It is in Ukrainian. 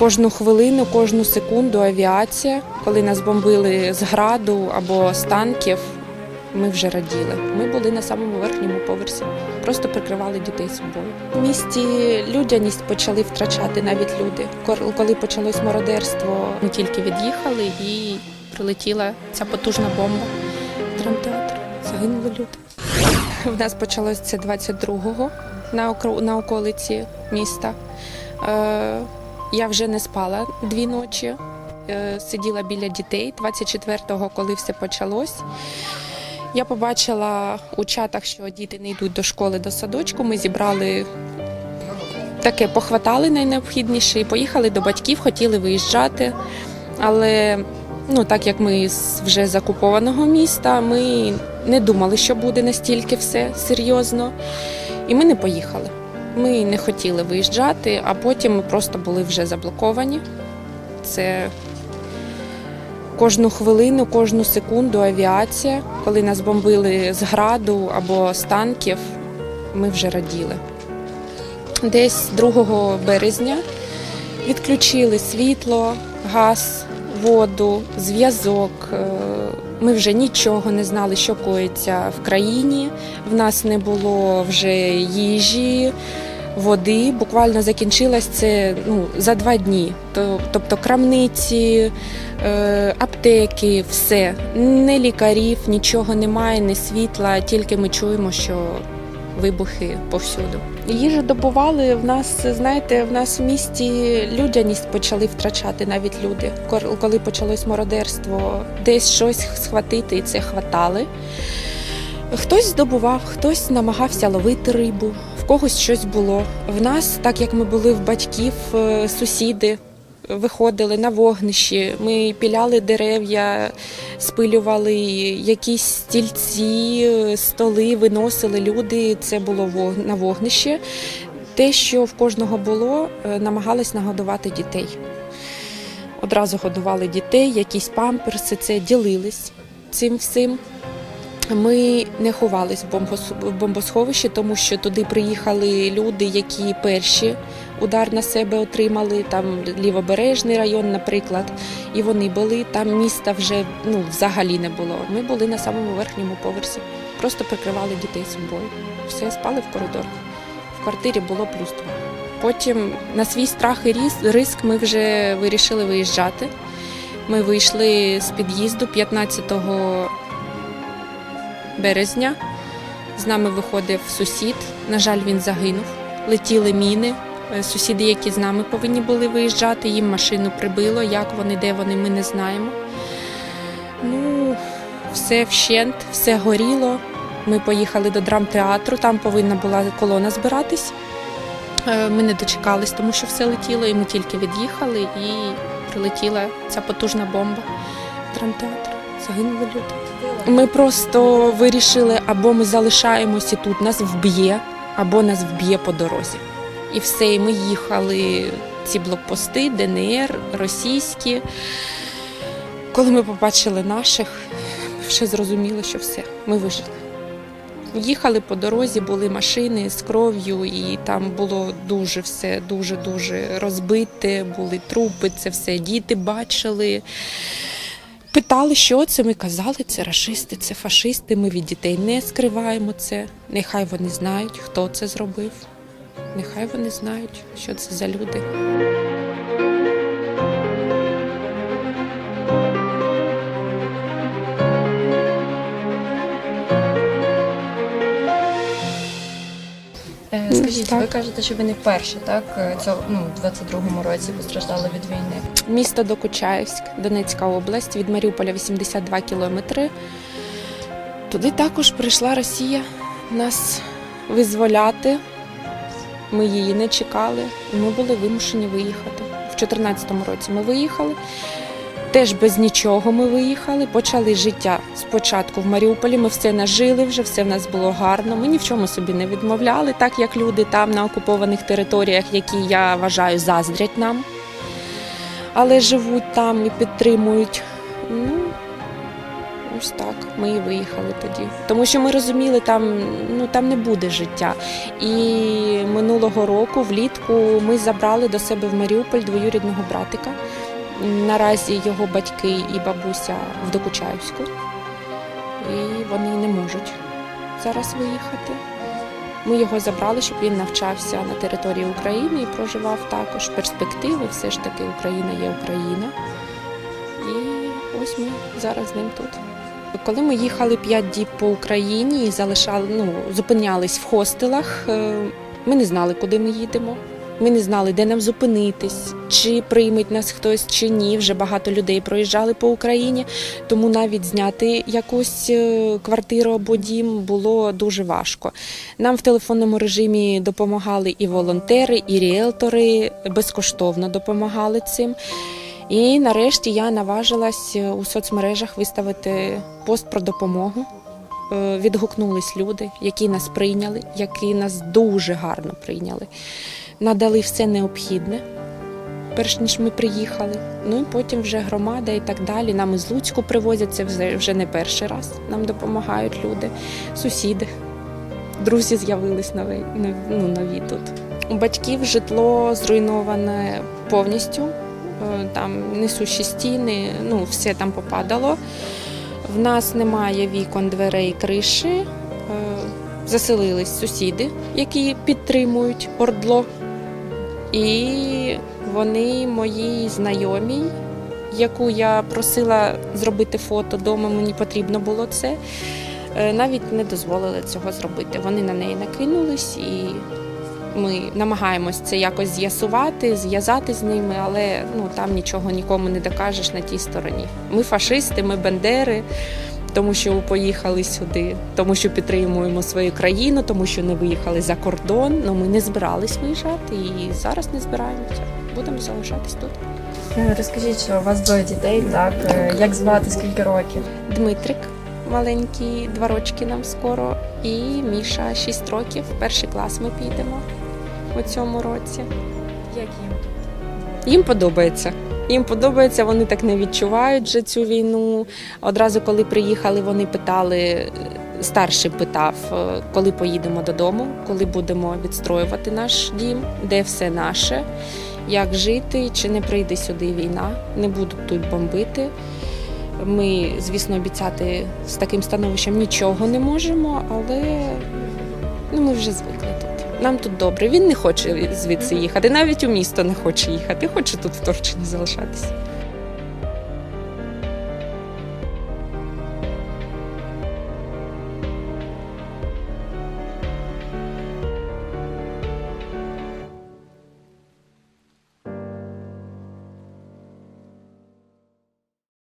Кожну хвилину, кожну секунду авіація, коли нас бомбили з граду або з танків, ми вже раділи. Ми були на самому верхньому поверсі, просто прикривали дітей собою. В місті людяність почали втрачати навіть люди. Коли почалось мародерство, ми тільки від'їхали і прилетіла ця потужна бомба. Драмтеатр. Загинули люди. В нас почалось це 22-го на околиці міста. Я вже не спала дві ночі. Е, сиділа біля дітей 24-го, коли все почалось. Я побачила у чатах, що діти не йдуть до школи до садочку. Ми зібрали таке, похватали найнеобхідніше і поїхали до батьків, хотіли виїжджати. Але ну, так як ми з вже з окупованого міста, ми не думали, що буде настільки все серйозно. І ми не поїхали. Ми не хотіли виїжджати, а потім ми просто були вже заблоковані. Це кожну хвилину, кожну секунду авіація. Коли нас бомбили з граду або з танків, ми вже раділи. Десь 2 березня відключили світло, газ, воду, зв'язок. Ми вже нічого не знали, що коїться в країні. В нас не було вже їжі, води. Буквально закінчилось це ну, за два дні. Тобто крамниці, е, аптеки, все. Не лікарів, нічого немає, не світла, тільки ми чуємо, що вибухи повсюду. Їжу добували в нас, знаєте, в нас в місті людяність почали втрачати навіть люди. Коли почалось мародерство, десь щось схватити і це хватали. Хтось здобував, хтось намагався ловити рибу, в когось щось було. В нас, так як ми були в батьків, е, сусіди виходили на вогнищі, ми піляли дерев'я, спилювали якісь стільці, столи, виносили люди. Це було на вогнище. Те, що в кожного було, е, намагались нагодувати дітей. Одразу годували дітей, якісь памперси, це ділились цим всім. Ми не ховались в бомбосховищі, тому що туди приїхали люди, які перші удар на себе отримали. Там лівобережний район, наприклад, і вони були. Там міста вже ну взагалі не було. Ми були на самому верхньому поверсі, просто прикривали дітей собою. Все спали в коридорах. В квартирі було плюс два. Потім на свій страх і риск ми вже вирішили виїжджати. Ми вийшли з під'їзду 15 березня. З нами виходив сусід. На жаль, він загинув. Летіли міни. Е, Сусіди, які з нами повинні були виїжджати, їм машину прибило. Як вони, де вони, ми не знаємо. Ну, все вщент, все горіло. Ми поїхали до драмтеатру, там повинна була колона збиратись. Е, Ми не дочекались, тому що все летіло, і ми тільки від'їхали, і прилетіла ця потужна бомба в драмтеатр. Загинули люди. Ми просто вирішили, або ми залишаємося тут, нас вб'є, або нас вб'є по дорозі. І все, і ми їхали ці блокпости, ДНР, російські. Коли ми побачили наших, ми вже зрозуміли, що все, ми вижили. Їхали по дорозі, були машини з кров'ю, і там було дуже все, дуже дуже розбите, були трупи, це все діти бачили. Питали, що це. Ми казали, це рашисти, це фашисти. Ми від дітей не скриваємо це. Нехай вони знають, хто це зробив. Нехай вони знають, що це за люди. Е, Ну, Скажіть, так. ви кажете, що ви не вперше, так? е, Цього, ну, 22-му році постраждали від війни. Місто Докучаївськ, Донецька область, від Маріуполя 82 кілометри. Туди також прийшла Росія нас визволяти. Ми її не чекали, і ми були вимушені виїхати. В 2014 році ми виїхали. Теж без нічого ми виїхали, почали життя спочатку в Маріуполі. Ми все нажили вже, все в нас було гарно. Ми ні в чому собі не відмовляли, так як люди там на окупованих територіях, які я вважаю заздрять нам але живуть там і підтримують. Ну, Ось так. Ми і виїхали тоді. Тому що ми розуміли, там, ну, там не буде життя. І минулого року, влітку, ми забрали до себе в Маріуполь двоюрідного братика. Наразі його батьки і бабуся в Докучаївську. І вони не можуть зараз виїхати. Ми його забрали, щоб він навчався на території України і проживав також. Перспективи, все ж таки, Україна є Україна. І ось ми зараз з ним тут. Коли ми їхали 5 діб по Україні і залишали, ну, зупинялись в хостелах, е, ми не знали, куди ми їдемо. Ми не знали, де нам зупинитись, чи прийметь нас хтось, чи ні. Вже багато людей проїжджали по Україні, тому навіть зняти якусь е, квартиру або дім було дуже важко. Нам в телефонному режимі допомагали і волонтери, і ріелтори безкоштовно допомагали цим. І нарешті я наважилась е, у соцмережах виставити пост про допомогу. Е, Відгукнулись люди, які нас прийняли, які нас дуже гарно прийняли. Надали все необхідне, перш ніж ми приїхали. Ну і потім вже громада і так далі. Нам із Луцьку привозять це вже- не перший раз. Нам допомагають люди, сусіди. Друзі з'явились нові, ну, нові тут. У батьків житло зруйноване повністю. Е, Там несущі стіни, ну все там попадало. В нас немає вікон, дверей, криші. Е, Заселились сусіди, які підтримують ордло. І вони моїй знайомій, яку я просила зробити фото вдома, мені потрібно було це. е, Навіть не дозволили цього зробити. Вони на неї накинулись і ми намагаємось це якось з'ясувати, зв'язати з ними, але ну там нічого нікому не докажеш на тій стороні. Ми фашисти, ми бандери, тому що поїхали сюди, тому що підтримуємо свою країну, тому що не виїхали за кордон. Ну ми не збирались виїжджати і зараз не збираємося. Будемо залишатись тут. Е, Розкажіть, що у вас двоє дітей, так? Е, Як звати, скільки років? Дмитрик. Маленький, два рочки нам скоро, і Міша 6 років. Перший клас ми підемо у цьому році. Як їм тут? Їм подобається. Їм подобається, вони так не відчувають вже цю війну. Одразу, коли приїхали, вони питали, старший питав, е, коли поїдемо додому, коли будемо відстроювати наш дім, де все наше, як жити, чи не прийде сюди війна, не будуть тут бомбити. Ми, звісно, обіцяти з таким становищем нічого не можемо, але ну, ми вже звикли. Нам тут добре. Він не хоче звідси їхати, навіть у місто не хоче їхати, хоче тут в Торчині залишатися.